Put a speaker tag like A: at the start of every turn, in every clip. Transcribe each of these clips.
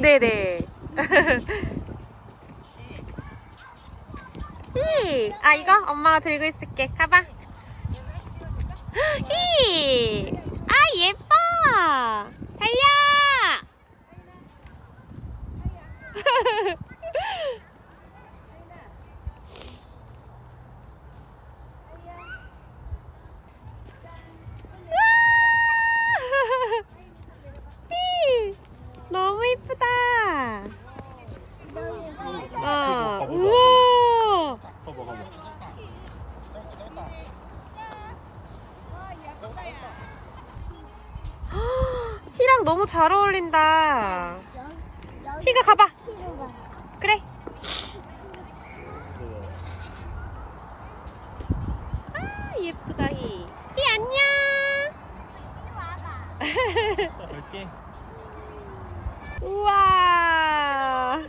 A: 네네. 히. 아 이거 엄마가 들고 있을게. 가봐. 히. 아 예뻐. 이쁘다. 어, 우와. 희랑 너무 잘 어울린다. 희가 가봐. 그래. 아 예쁘다 희. 희 안녕.
B: 갈게.
A: 우와.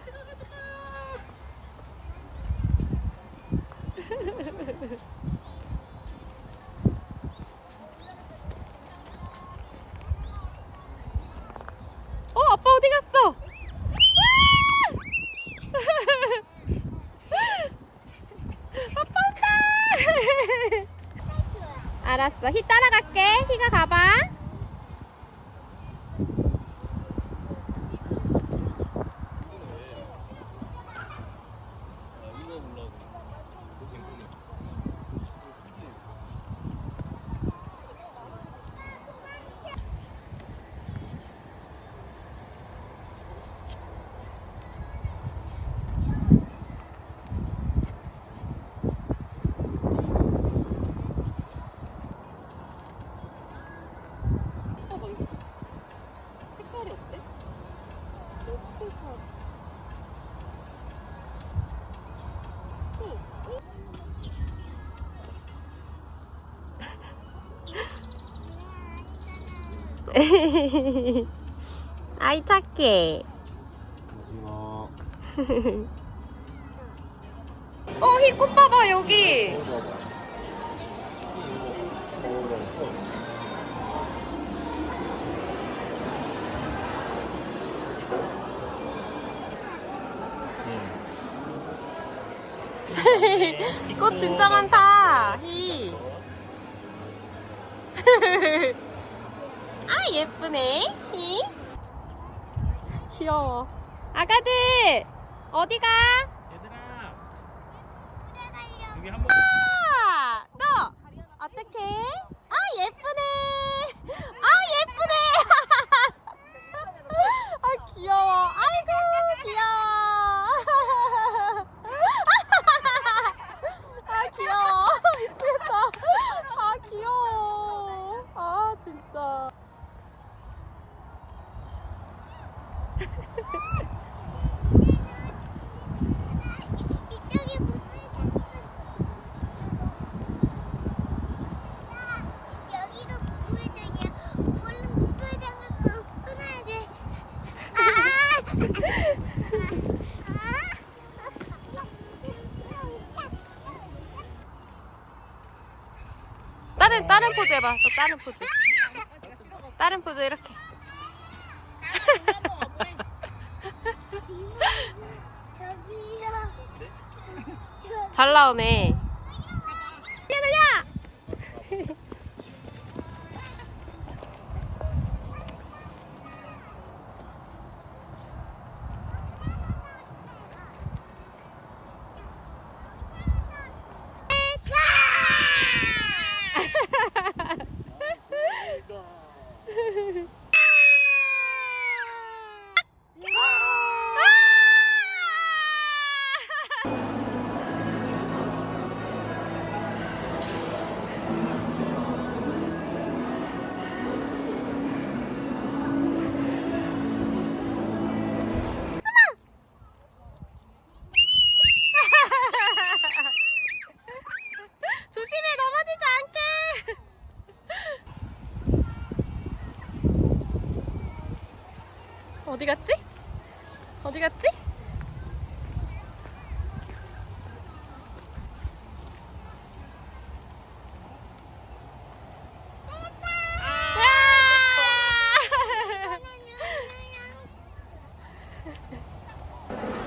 A: 어, 아빠 어디 갔어? 아빠 온다. 알았어. 희 따라갈게. 희가 가봐.
C: 색깔이 어때?
A: 아이 착해. 어, 희꽃 봐봐 여기. 꽃 진짜 많다. 희. 아 예쁘네. 희. 귀여워. 아가들 어디 가?
B: 얘들아. 여기 한 번.
A: 아, 너 어떡해? 아 예쁘네. 아 예쁘네. 아 귀여워. 아이고 귀여워. 아 귀여워. 미치겠다. 아 귀여워. 아 진짜.
D: 이쪽이 무슨 여기가 무부회장이야. 얼른 무부회장을 가- 끊어야 돼.
A: 다른 포즈 해봐. 또 다른 포즈. 다른 포즈 이렇게. 잘 나오네. 어디 갔지? 어디 갔지?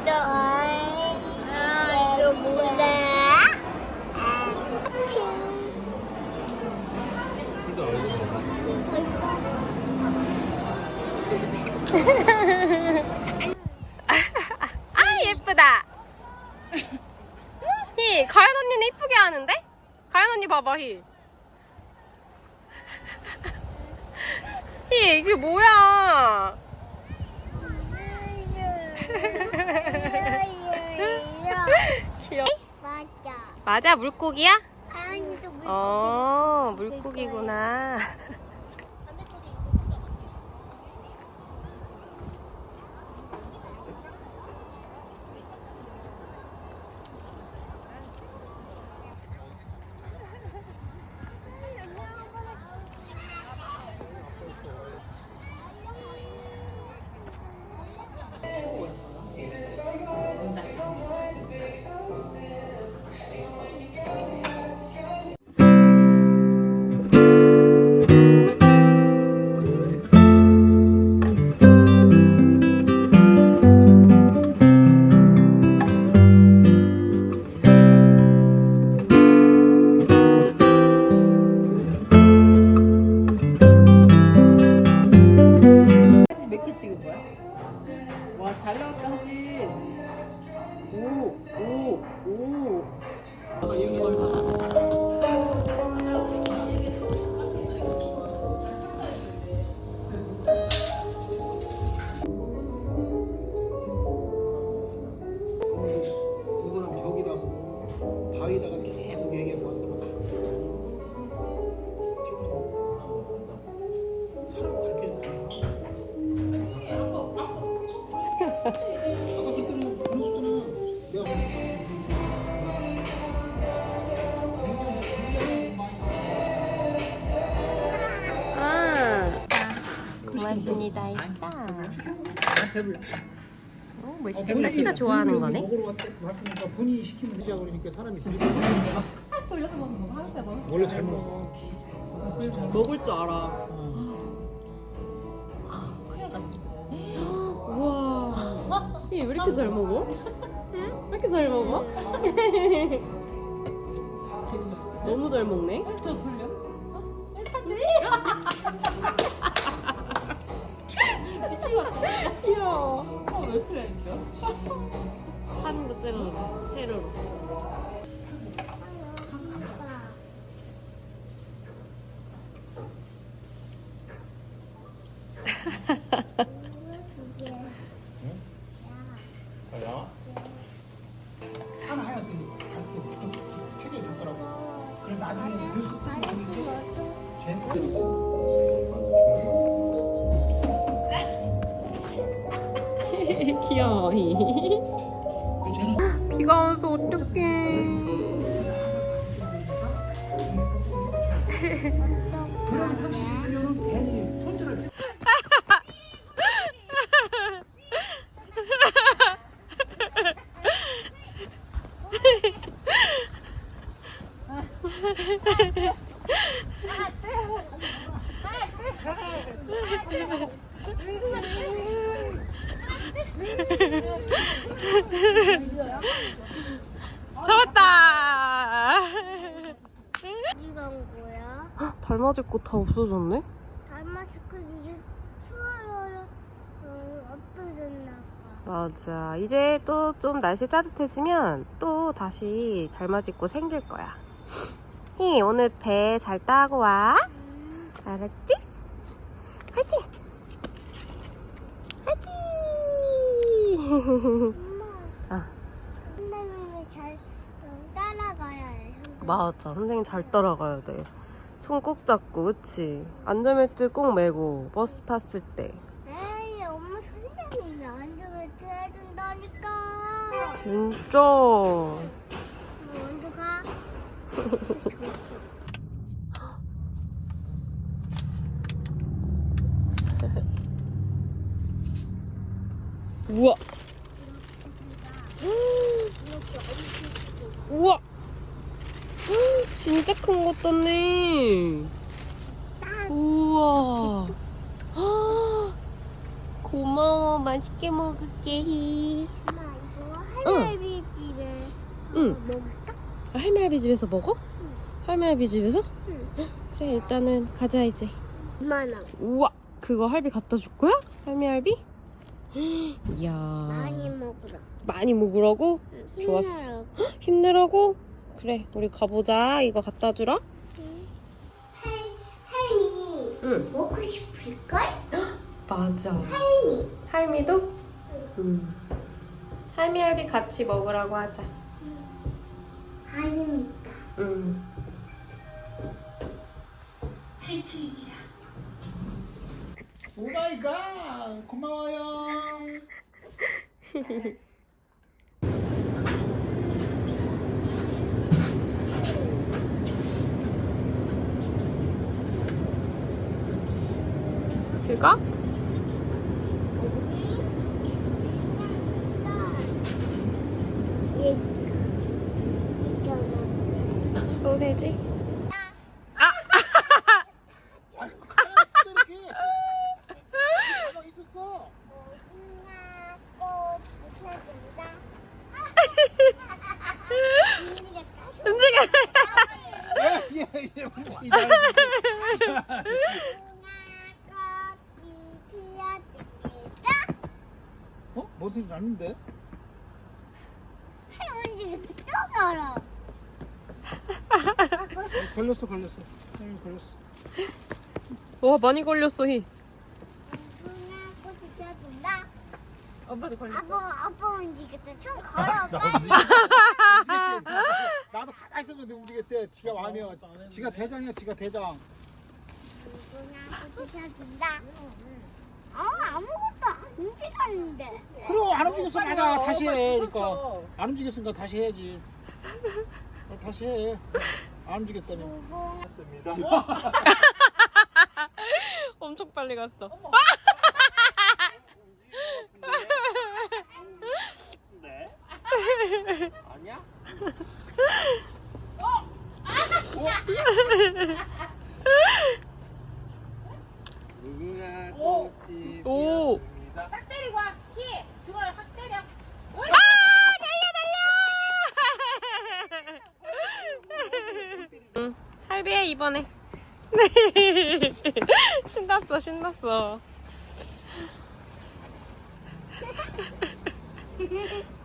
D: 너, 이거 뭐야?
B: 이거 얼굴 봐.
A: 아 예쁘다. 희 가연 언니는 이쁘게 하는데? 희. 희 이게 뭐야? 귀여워.
D: 맞아.
A: 맞아 물고기야?
D: 물.
A: 어 물고기구나.
C: 몇개 찍은 거야? 와, 잘 나왔다, 하지. 오, 오, 오.
A: 고맙습니다 있다.
C: 배불러.
A: 어, 뭐 희가 좋아하는 거네.
E: 먹으러 본인이 시키면 그러니까 사람이
C: 돌려서 먹는 거 하는데 뭐.
E: 원래 잘 먹어.
C: 먹을 줄 알아.
A: 우와. 희왜 이렇게 잘 먹어? 왜 이렇게 잘 먹어? 너무 잘 먹네.
C: 저 돌려? 어? 사진? 같아.
A: 귀여워.
C: 어, 왜 그래, 이거?
A: 하는 거 세로로. 세로로. 귀여워. 비가 와서 어떡해. 잡았다.
D: 어디가 온 거야?
A: 달맞이 꽃 다 없어졌네?
D: 달마스크 이제 추워요. 어, 없어졌나 봐.
A: 맞아. 이제 또 좀 날씨 따뜻해지면 또 다시 달맞이 꽃 생길 거야. 히 오늘 배 잘 따고 와.
D: 음,
A: 알았지? 화이팅! 화이팅!
D: 엄마,
A: 아,
D: 선생님이 잘 어, 따라가야 해. 선생님.
A: 맞아. 선생님 잘 따라가야 돼. 손 꼭 잡고, 그치? 안전벨트 꼭 매고, 버스 탔을 때.
D: 에이, 엄마 선생님이 안전벨트 해준다니까.
A: 진짜.
D: 너 먼저 가.
A: 우와. 우와. 진짜 큰 것 떴네. 우와. 고마워. 맛있게 먹을게.
D: 엄마 이거 할머니 집에
A: 응.
D: 먹을까?
A: 할매할비 집에서 먹어? 할매할비 집에서?
D: 응.
A: 그래 일단은 가자 이제.
D: 얼마나
A: 우와. 그거 할비 갖다 줄 거야? 할매할비? 이야.
D: 많이 먹으라.
A: 많이 먹으라고?
D: 응,
A: 좋았어.
D: 힘내라고.
A: 힘내라고? 그래 우리 가보자. 이거 갖다 주라.
D: 할 할미
A: 응.
D: 먹고 싶을걸?
A: 맞아.
D: 할미.
A: 할미도? 응. 할미 할비 같이 먹으라고 하자.
D: 아니니까.
A: 응.
E: 오마이갓 고마워요.
A: 그거?
D: 얘 이거 먹.
A: 소세지?
E: 아이고 가만히 이렇게. 가만히 있었어.
D: 고구마 꽃 붙여준다.
A: 움직여.
D: 어?
E: 무슨 일 아닌데?
D: 할머니가 또 걸어.
E: 어, 걸렸어 걸렸어. 응, 걸렸어.
A: 와 많이 걸렸어 희.
D: 고구마 꽃이 피어든다.
C: 엄마도 걸렸어.
D: 아빠 아빠 움직였다. 좀 걸어 빨리.
E: 나도 가만히 있었는데 움직였대. 지가 와면 지가 대장이야. 지가 대장.
D: 꽃이 피어든다. 아 아무것도 안 움직였는데.
E: 그럼 안 움직였어 맞아. 다시 해. 그러니까. 안 움직였으니까 다시 해야지. 어, 다시 해. 안 움직였다며.
D: 고구마
A: 엄청 빨리 갔어.
B: 아니야? 무궁화 꽃이
A: 오.
B: 피었습니다.
C: 딱 때리고 와. 히. 그걸 확 때려.
A: 아 달려 달려. 응. 할비해 이번에. 신났어 신났어.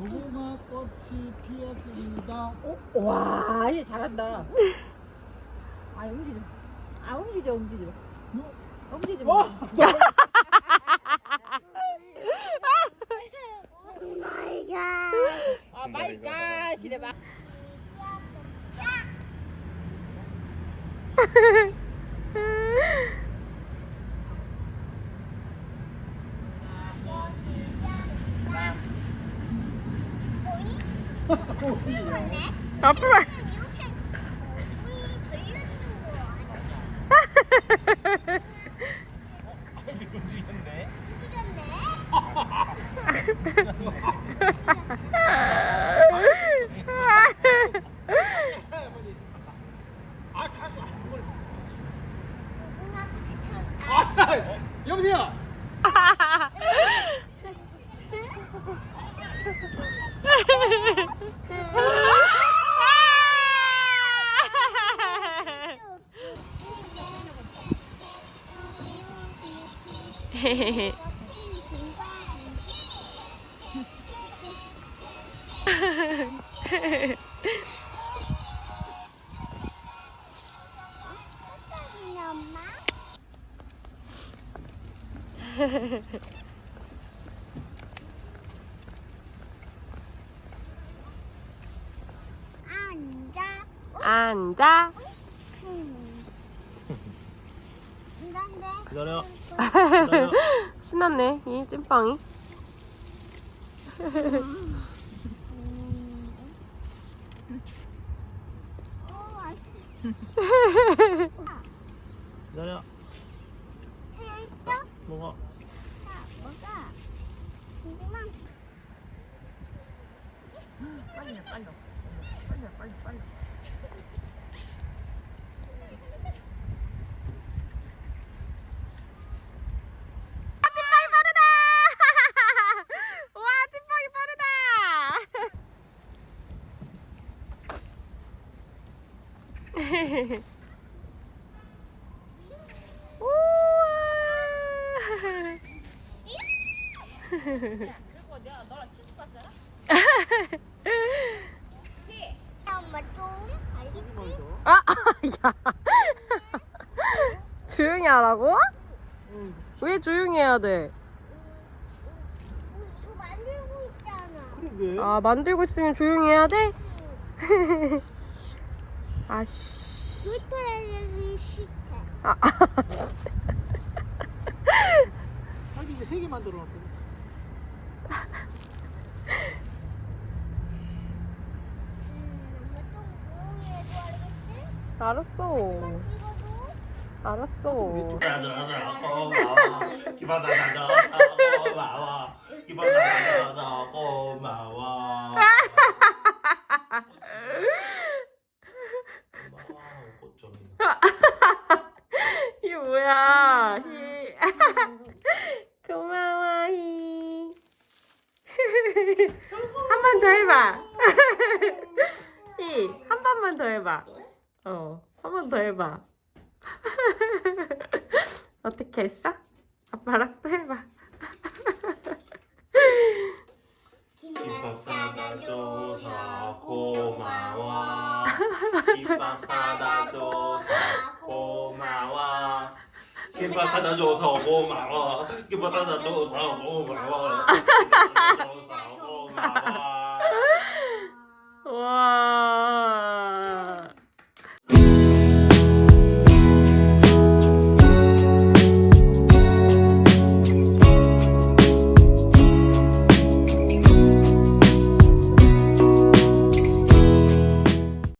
E: 무궁화 꽃이 피었습니다.
C: 와, 얘 잘한다. 아, 마. 아, 움직이지 마, 움직이지 마. 마
D: 앉아.
A: 앉아.
B: 기다려.
A: 신났네 이 찐빵이.
D: 어, 맛있어.
E: 기다려
D: 재밌어?
E: 먹어
D: 자, 먹어. 궁금한
A: 찐빵이 빠르다! 와, 찐빵이 빠르다! 우와!
C: 그리고 내가 너랑 친구 같잖아?
D: 엄마 좀 알겠지?
A: 아, 야. 조용히 하라고? 왜 조용히 해야 돼?
D: 어, 이거 만들고 있잖아.
E: 그러게
A: 아, 만들고 있으면 조용히 해야 돼? 아씨.
D: 놀토에서 싫대.
A: 아,
E: 자기 이제 세개 만들어 놨거든
D: 음, 엄마 좀 조용히 해줘
A: 알았어. 알았어. 이게 뭐야? 히. 고마워, 히. 한 번 더 해봐. 히, 한 번만 더 해봐. 어, 한 번 더 해봐. 어떻게 했어? 아빠랑 또 해봐.
E: 김밥 사다 줘서 고마워 김밥 사다 줘서 고마워 김밥 사다 줘서 고마워 김밥 사다 줘서 고마워 김밥 사다 줘서 고마워
A: 와.